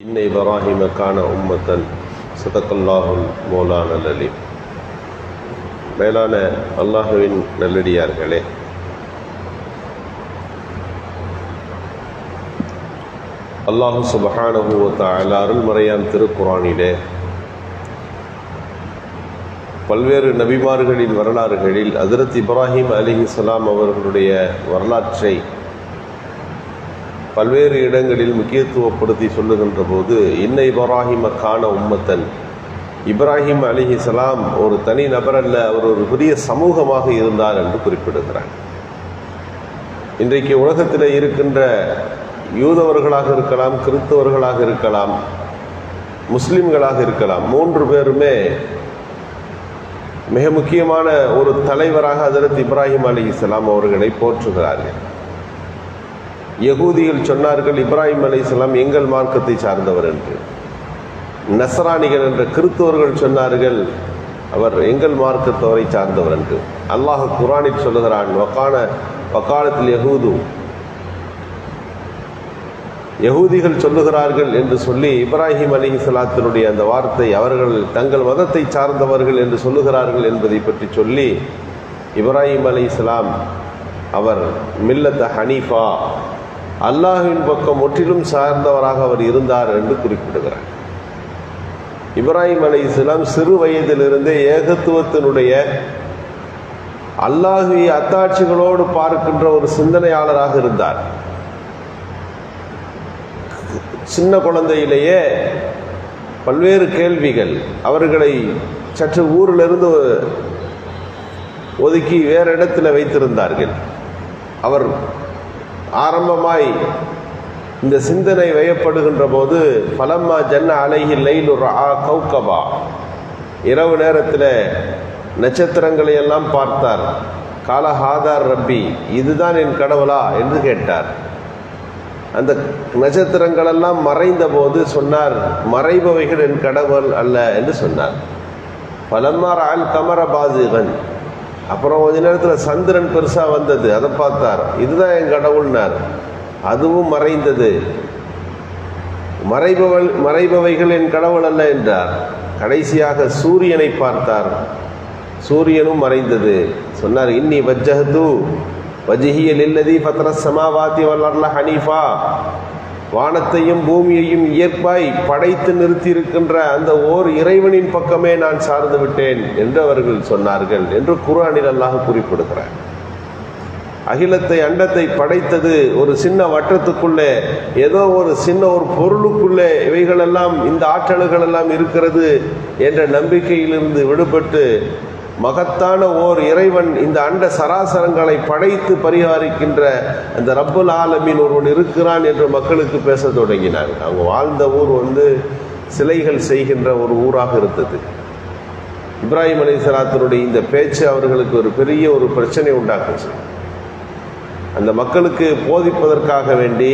إن إبراهيم كان أمة صدق الله مولانا العليم மேலான அல்லாஹுவின் நல்லடியார்களே அல்லாஹு சுபஹானஹு வ தஆலா அருள்மறையான் திருக்குரானிலே பல்வேறு நபிமார்களின் வரலாறுகளில் ஹஜரத் இப்ராஹிம் அலிஹிஸ்லாம் அவர்களுடைய வரலாற்றை பல்வேறு இடங்களில் முக்கியத்துவப்படுத்தி சொல்லுகின்ற போது இன்ன இப்ராஹிம கான உம்மத்தன். இப்ராஹிம் அலிஹிசலாம் ஒரு தனி நபர் அல்ல அவர் ஒரு பெரிய சமூகமாக இருந்தார் என்று குறிப்பிடுகிறார். இன்றைக்கு உலகத்தில் இருக்கின்ற யூதவர்களாக இருக்கலாம் கிறிஸ்தவர்களாக இருக்கலாம் முஸ்லிம்களாக இருக்கலாம் மூன்று பேருமே மிக முக்கியமான ஒரு தலைவராக ஹஜரத் இப்ராஹிம் அலி இஸ்லாம் அவர்களை போற்றுகிறார்கள். யகூதிகள் சொன்னார்கள் இப்ராஹிம் அலி இஸ்லாம் எங்கள் மார்க்கத்தை சார்ந்தவர் என்று. நசராணிகள் என்ற கிறிஸ்தவர்கள் சொன்னார்கள் அவர் எங்கள் மார்க்கத்தவரை சார்ந்தவர் என்று. அல்லாஹ் குரானில் சொல்லுகிறான் வக்கான வக்காலத்தில் யகூது யகூதிகள் சொல்லுகிறார்கள் என்று சொல்லி இப்ராஹிம் அலி சலாத்தினுடைய அந்த வார்த்தை அவர்கள் தங்கள் மதத்தை சார்ந்தவர்கள் என்று சொல்லுகிறார்கள் என்பதை பற்றி சொல்லி இப்ராஹிம் அலி இஸ்லாம் அவர் மில்லத்த ஹனீஃபா அல்லாஹுவின் பக்கம் முற்றிலும் சார்ந்தவராக அவர் இருந்தார் என்று குறிப்பிடுகிறார். இப்ராஹிம் அலி இஸ்லாம் சிறு வயதிலிருந்தே ஏகத்துவத்தினுடைய அல்லாஹி அத்தாட்சிகளோடு பார்க்கின்ற ஒரு சிந்தனையாளராக இருந்தார். சின்ன குழந்தையிலேயே பல்வேறு கேள்விகள் அவர்களை சற்று ஊரிலிருந்து ஒதுக்கி வேறு இடத்துல வைத்திருந்தார்கள். அவர் ஆரம்பமாய் இந்த சிந்தனை வயப்படுகின்ற போது பலம்மா ஜன்ன அலைகி லைலு ஆ கௌகபா. இரவு நேரத்தில் நட்சத்திரங்களை எல்லாம் பார்த்தார். காலஹாதார் ரப்பி இதுதான் என் கடவுளா? என்று கேட்டார். அந்த நட்சத்திரங்களெல்லாம் மறைந்த போது சொன்னார் மறைபவைகள் என் கடவுள் அல்ல என்று சொன்னார். பலம்மார் ஆல் கமர பாசிகன். அப்புறம் கொஞ்ச நேரத்தில் சந்திரன் பெருசாக வந்தது. அதை பார்த்தார். இதுதான் என் கடவுள்னார். அதுவும் மறைந்தது. மறைபவள் மறைபவைகள் என் கடவுள் அல்ல என்றார். கடைசியாக சூரியனை பார்த்தார். சூரியனும் மறைந்தது. சொன்னார் இன்னி வஜ்ஜகது வஜிஹியல் இல்லதி பத்ர சமாவாத்தி வல்லர்ல ஹனீஃபா. வானத்தையும் பூமியையும் இயற்பாய் படைத்து நிறுத்தியிருக்கின்ற அந்த ஓர் இறைவனின் பக்கமே நான் சார்ந்து விட்டேன் என்று அவர்கள் சொன்னார்கள் என்று குரானில் அல்லாஹ் குறிப்பிடுகிறார். அகிலத்தை அண்டத்தை படைத்தது ஒரு சின்ன வட்டத்துக்குள்ளே ஏதோ ஒரு சின்ன ஒரு பொருளுக்குள்ளே இவைகளெல்லாம் இந்த ஆற்றல்கள் எல்லாம் இருக்கிறது என்ற நம்பிக்கையிலிருந்து விடுபட்டு மகத்தான ஓர் இறைவன் இந்த அண்ட சராசரங்களை படைத்து பரிகாரிக்கின்ற அந்த ரப்புல் ஆலமீன் ஒருவன் இருக்கிறான் என்று மக்களுக்கு பேச தொடங்கினார் அவங்க வாழ்ந்த ஊர் வந்து சிலைகள் செய்கின்ற ஒரு ஊராக இருந்தது. இப்ராஹிம் அலிசலாத்தினுடைய இந்த பேச்சு அவர்களுக்கு ஒரு பெரிய ஒரு பிரச்சனை உண்டாக்குச்சு. அந்த மக்களுக்கு போதிப்பதற்காக வேண்டி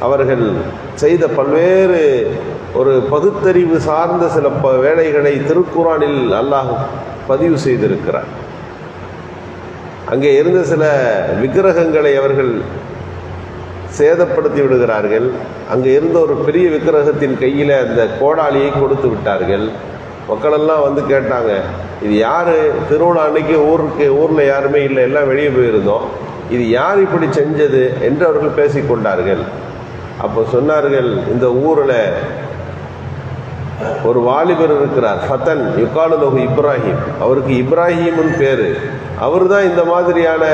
அவர்கள் செய்த பல்வேறு ஒரு பகுத்தறிவு சார்ந்த சில ப வேலைகளை திருக்குறானில் அல்லாஹ் பதிவு செய்திருக்கிறார். அங்கே இருந்த சில விக்கிரகங்களை அவர்கள் சேதப்படுத்தி விடுகிறார்கள். அங்கே இருந்த ஒரு பெரிய விக்கிரகத்தின் கையில் அந்த கோடாலியை கொடுத்து விட்டார்கள். மக்களெல்லாம் வந்து கேட்டாங்க இது யார்? திருவிழா அன்னைக்கு ஊருக்கு ஊரில் யாருமே இல்லை எல்லாம் வெளியே போயிருந்தோம். இது யார் இப்படி செஞ்சது? என்று அவர்கள் பேசிக்கொண்டார்கள். அப்போ சொன்னார்கள் இந்த ஊரில் ஒரு வாலிபர் இருக்கிறார் ஃபத்தன் யுகாலுலகு இப்ராஹிம். அவருக்கு இப்ராஹிம்னு பேர். அவர் தான் இந்த மாதிரியான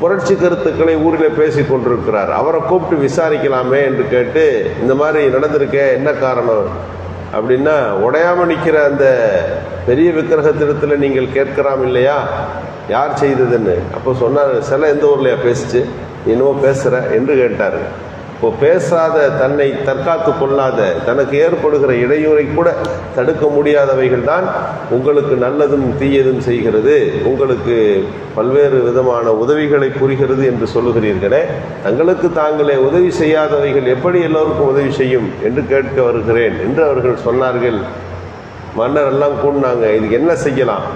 புரட்சி கருத்துக்களை ஊரில் பேசி கொண்டிருக்கிறார். அவரை கூப்பிட்டு விசாரிக்கலாமே என்று கேட்டு இந்த மாதிரி நடந்திருக்க என்ன காரணம்? அப்படின்னா உடையாமல் நிற்கிற அந்த பெரிய விக்கிரகத்திடத்தில் நீங்கள் கேட்கலாம் இல்லையா? யார் செய்ததுன்னு. அப்போ சொன்னார் சில எந்த ஊர்லையா பேசிச்சு? என்னவோ பேசுகிற என்று கேட்டார். இப்போ பேசாத தன்னை தற்காத்து கொள்ளாத தனக்கு ஏற்படுகிற இடையூறை கூட தடுக்க முடியாதவைகள் தான் உங்களுக்கு நல்லதும் தீயதும் செய்கிறது. உங்களுக்கு பல்வேறு விதமான உதவிகளை புரிகிறது என்று சொல்லுகிறீர்களே. தங்களுக்கு தாங்களே உதவி செய்யாதவைகள் எப்படி எல்லோருக்கும் உதவி செய்யும் என்று கேட்க வருகிறேன் என்று அவர்கள் சொன்னார்கள். மன்னர் எல்லாம் கூடினாங்க இதுக்கு என்ன செய்யலாம்?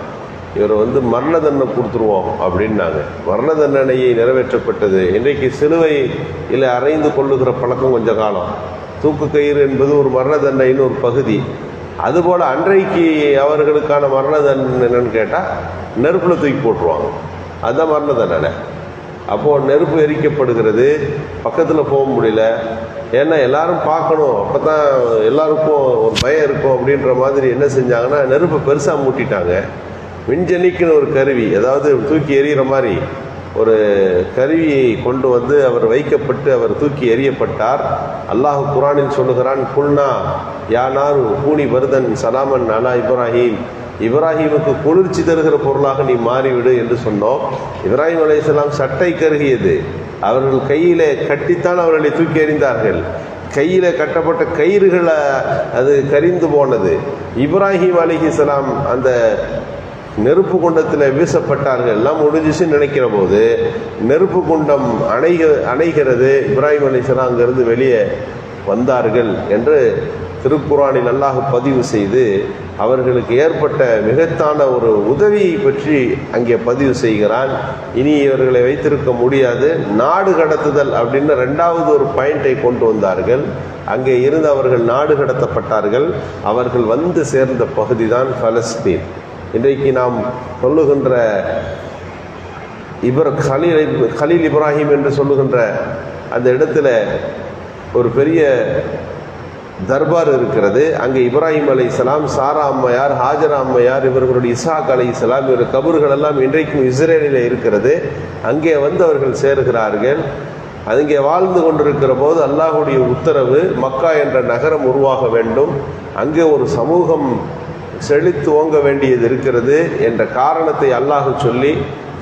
இவரை வந்து மரண தண்டனை கொடுத்துருவோம் அப்படின்னாங்க. மரண தண்டனையை நிறைவேற்றப்பட்டது. இன்றைக்கு சிலுவை இல்லை அறைந்து கொள்ளுகிற பழக்கம் கொஞ்ச காலம். தூக்கு கயிறு என்பது ஒரு மரண தண்டனைன்னு ஒரு பகுதி. அதுபோல் அன்றைக்கு அவர்களுக்கான மரண தண்டனை என்னன்னு கேட்டால் நெருப்பில் தூக்கி போட்டுருவாங்க. அதுதான் மரண தண்டனை அப்போது நெருப்பு எரிக்கப்படுகிறது. பக்கத்தில் போக முடியல. ஏன்னா எல்லாரும் பார்க்கணும். அப்போ தான் எல்லாருக்கும் ஒரு பயம் இருக்கும் அப்படின்ற மாதிரி என்ன செஞ்சாங்கன்னா நெருப்பை பெருசாக மூட்டிட்டாங்க. மின்ஜனிக்குன்னு ஒரு கருவி அதாவது தூக்கி எறிகிற மாதிரி ஒரு கருவியை கொண்டு வந்து அவர் வைக்கப்பட்டு அவர் தூக்கி எறியப்பட்டார். அல்லாஹ் குரானில் சொல்லுகிறான் குல்னா யானாரு பூனி பருதன் சலாமன் அனா இப்ராஹிம். இப்ராஹிமுக்கு குளிர்ச்சி தருகிற பொருளாக நீ மாறிவிடு என்று சொன்னோம். இப்ராஹிம் அலையாம் சட்டை கருகியது. அவர்கள் கையிலே கட்டித்தான் அவர்களை தூக்கி எறிந்தார்கள். கையில கட்டப்பட்ட கயிறுகளை அது கரிந்து போனது. இப்ராஹிம் அலிஹிஸ்லாம் அந்த நெருப்பு குண்டத்தில் வீசப்பட்டார்கள். எல்லாம் முடிஞ்சிச்சுன்னு நினைக்கிற போது நெருப்பு குண்டம் அணைக அணைகிறது. இப்ராஹிம் அலிஸ்லாம் அங்கிருந்து வெளியே வந்தார்கள் என்று திருக்குறானில் அல்லாஹ் பதிவு செய்து அவர்களுக்கு ஏற்பட்ட மிகத்தான ஒரு உதவியை பற்றி அங்கே பதிவு செய்கிறான். இனி இவர்களை வைத்திருக்க முடியாது. நாடு கடத்துதல் அப்படின்னு ரெண்டாவது ஒரு பாயிண்டை கொண்டு வந்தார்கள். அங்கே இருந்து அவர்கள் நாடு கடத்தப்பட்டார்கள். அவர்கள் வந்து சேர்ந்த பகுதி தான் பலஸ்தீன். இன்றைக்கு நாம் சொல்லுகின்ற இவர் கலீல் கலீல் இப்ராஹிம் என்று சொல்லுகின்ற அந்த இடத்துல ஒரு பெரிய தர்பார் இருக்கிறது. அங்கே இப்ராஹிம் அலை இஸ்லாம் சாரா அம்மையார் ஹாஜரா அம்மையார் இவர்களுடைய இசாக் அலை இஸ்லாம் இவர் கபர்கள் எல்லாம் இன்றைக்கும் இஸ்ரேலில் இருக்கிறது. அங்கே வந்து அவர்கள் சேருகிறார்கள். அங்கே வாழ்ந்து கொண்டிருக்கிற போது அல்லாஹுடைய உத்தரவு மக்கா என்ற நகரம் உருவாக வேண்டும். அங்கே ஒரு சமூகம் செழித்து ஓங்க வேண்டியது இருக்கிறது என்ற காரணத்தை அல்லாஹ் சொல்லி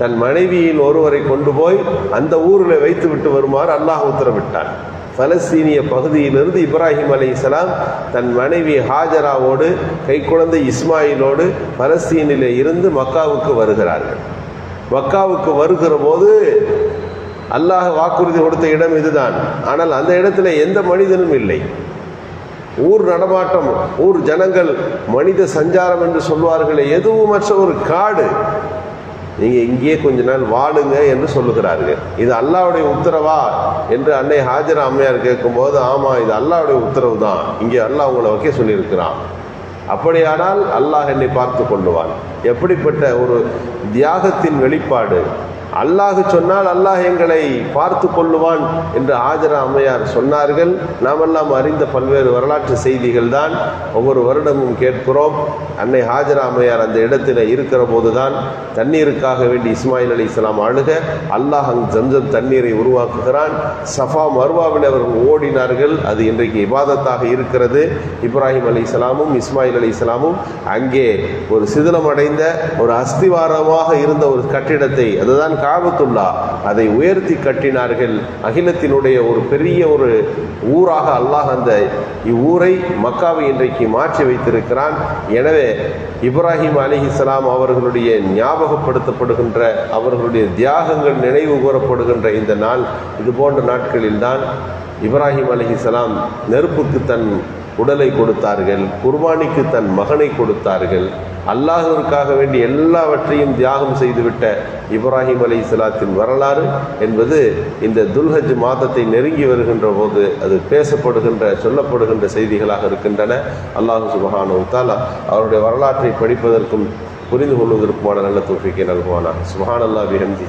தன் மனைவியின் ஒருவரை கொண்டு போய் அந்த ஊரில் வைத்து விட்டு வருமாறு அல்லாஹ் உத்தரவிட்டான் பலஸ்தீனிய பகுதியிலிருந்து இப்ராஹிம் அலி இஸ்லாம் தன் மனைவி ஹாஜராவோடு கைக்குழந்தை இஸ்மாயிலோடு பலஸ்தீனிலே இருந்து மக்காவுக்கு வருகிறார்கள். மக்காவுக்கு வருகிற போது அல்லாஹ் வாக்குறுதி கொடுத்த இடம் இதுதான். ஆனால் அந்த இடத்துல எந்த மனிதனும் இல்லை. ஊர் நடமாட்டம் ஊர் ஜனங்கள் மனித சஞ்சாரம் என்று சொல்வார்களே மற்ற ஒரு காடு. நீங்க இங்கேயே கொஞ்ச நாள் வாழுங்க என்று சொல்லுகிறார்கள். இது அல்லாவுடைய உத்தரவா என்று அன்னை ஹாஜரா அம்மையார் கேட்கும்போது ஆமா இது அல்லாவுடைய உத்தரவு தான் இங்கே அல்லாஹ் உங்களை வைக்க சொல்லியிருக்கிறான். அப்படியானால் அல்லாஹ் என்னை பார்த்து கொள்ளுவான். எப்படிப்பட்ட ஒரு தியாகத்தின் வெளிப்பாடு? அல்லாஹ் சொன்னால் அல்லாஹ் எங்களை பார்த்து கொள்ளுவான் என்று ஆஜரா அம்மையார் சொன்னார்கள். நாமெல்லாம் அறிந்த பல்வேறு வரலாற்று செய்திகள் தான் ஒவ்வொரு வருடமும் கேட்கிறோம். அன்னை ஹாஜரா அம்மையார் அந்த இடத்தில் இருக்கிற போதுதான் தண்ணீருக்காக வேண்டி இஸ்மாயில் அலி இஸ்லாம் அழுக அல்லாஹ் அங்கு ஜம்ஜம் தண்ணீரை உருவாக்குகிறான். சஃபா மர்வாவில் அவர்கள் ஓடினார்கள். அது இன்றைக்கு இபாதத்தாக இருக்கிறது. இப்ராஹிம் அலி இஸ்லாமும் இஸ்மாயில் அலி இஸ்லாமும் அங்கே ஒரு சிதிலமடைந்த ஒரு அஸ்திவாரமாக இருந்த ஒரு கட்டிடத்தை அதுதான் காபத்துல்லா. அதை உயர்த்தி கட்டினார்கள். அகிலத்தினுடைய ஒரு பெரிய ஒரு ஊராக அல்லாஹ் அந்த இவ்வூரை மக்காவை இன்றைக்கு மாற்றி வைத்திருக்கிறான். எனவே இப்ராஹிம் அலிஹிஸ்லாம் அவர்களுடைய ஞாபகப்படுத்தப்படுகின்ற அவர்களுடைய தியாகங்கள் நினைவு கூறப்படுகின்ற இந்த நாள் இது போன்ற நாட்களில்தான் இப்ராஹிம் அலிஹிஸ்லாம் நெருப்புக்கு தன் உடலை கொடுத்தார்கள் குர்பானிக்கு தன் மகனை கொடுத்தார்கள். அல்லாஹிற்காக வேண்டி எல்லாவற்றையும் தியாகம் செய்துவிட்ட இப்ராஹிம் அலி இஸ்லாத்தின் வரலாறு என்பது இந்த துல்ஹஜ் மாதத்தை நெருங்கி வருகின்ற போது அது பேசப்படுகின்ற சொல்லப்படுகின்ற செய்திகளாக இருக்கின்றன. அல்லாஹு சுபஹானு தாலா அவருடைய வரலாற்றை படிப்பதற்கும் புரிந்து கொள்வதற்குமான நல்ல தோஃபிக்கை நல்குவானா சுபஹான் அல்லா பிஹந்தி